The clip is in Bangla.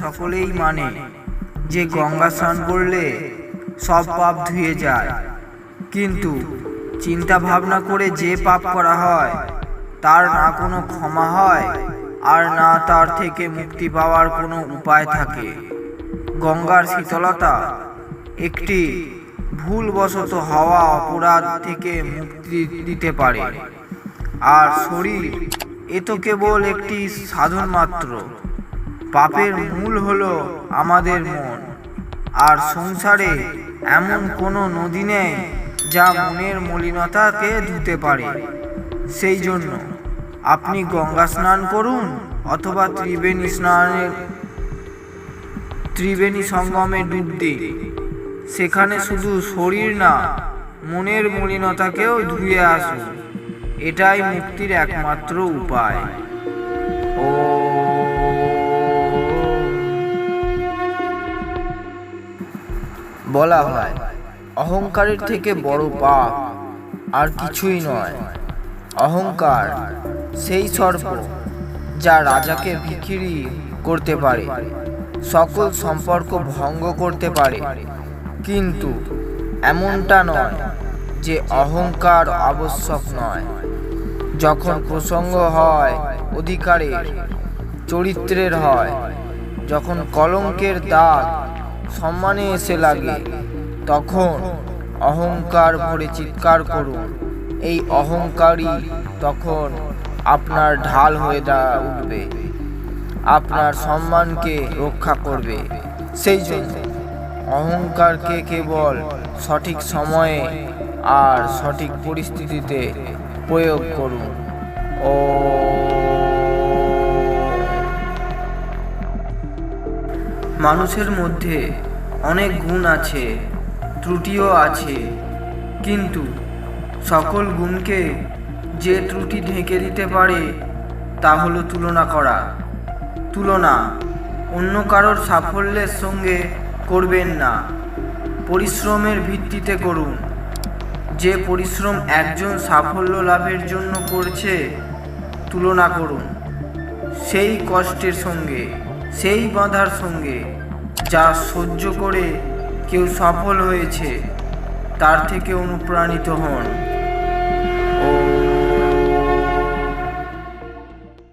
সকলেই মানে যে গঙ্গা স্নান করলে সব পাপ ধুয়ে যায়। কিন্তু চিন্তা ভাবনা করে যে পাপ করা হয়, তার না কোনো ক্ষমা হয় আর না তার থেকে মুক্তি পাওয়ার কোনো উপায় থাকে। গঙ্গার শীতলতা একটি ভুলবশত হওয়া অপরাধ থেকে মুক্তি দিতে পারে। আর শরীর, এ তো কেবল একটি সাধন মাত্র পাপের মূল হলো আমাদের মন। আর সংসারে এমন কোনো নদী নেই যা মনের মলিনতাকে ধুতে পারে। সেই জন্য আপনি গঙ্গা স্নান করুন অথবা ত্রিবেণী স্নানের ত্রিবেণী সঙ্গমে ডুব দিন। সেখানে শুধু শরীর না, মনের মলিনতাকেও ধুয়ে আসুন। এটাই মুক্তির একমাত্র উপায়। ও বলা হয়, অহংকারের থেকে বড় পাপ আর কিছুই নয়। অহংকার সেই সর্প যা রাজাকে ভিখিরি করতে পারে, সকল সম্পর্ক ভঙ্গ করতে পারে। কিন্তু এমনটা নয় যে অহংকার আবশ্যক নয়। যখন প্রসঙ্গ হয়, অধিকারের, চরিত্রের হয়, যখন কলঙ্কের দাগ সম্মানে এসে লাগে। তখন অহংকার ভরে চিৎকার করুন এই অহংকারই তখন আপনার ঢাল হয়ে দা উঠবে। আপনার সম্মানকে রক্ষা করবে। সেই জন্য অহংকারকে কেবল সঠিক সময়ে আর সঠিক পরিস্থিতিতে প্রয়োগ করুন। ও মানুষের মধ্যে অনেক গুণ আছে, ত্রুটিও আছে। কিন্তু সকল গুণকে যে ত্রুটি ঢেকে দিতে পারে, তা হলো তুলনা করা। তুলনা অন্য কারোর সাফল্যের সঙ্গে করবেন না। পরিশ্রমের ভিত্তিতে করুন। যে পরিশ্রম একজন সাফল্য লাভের জন্য করছে, তুলনা করুন। সেই কষ্টের সঙ্গে। সেই বাধার সঙ্গে যা সহ্য করে কেউ সফল হয়েছে তার থেকে অনুপ্রাণিত হন। ও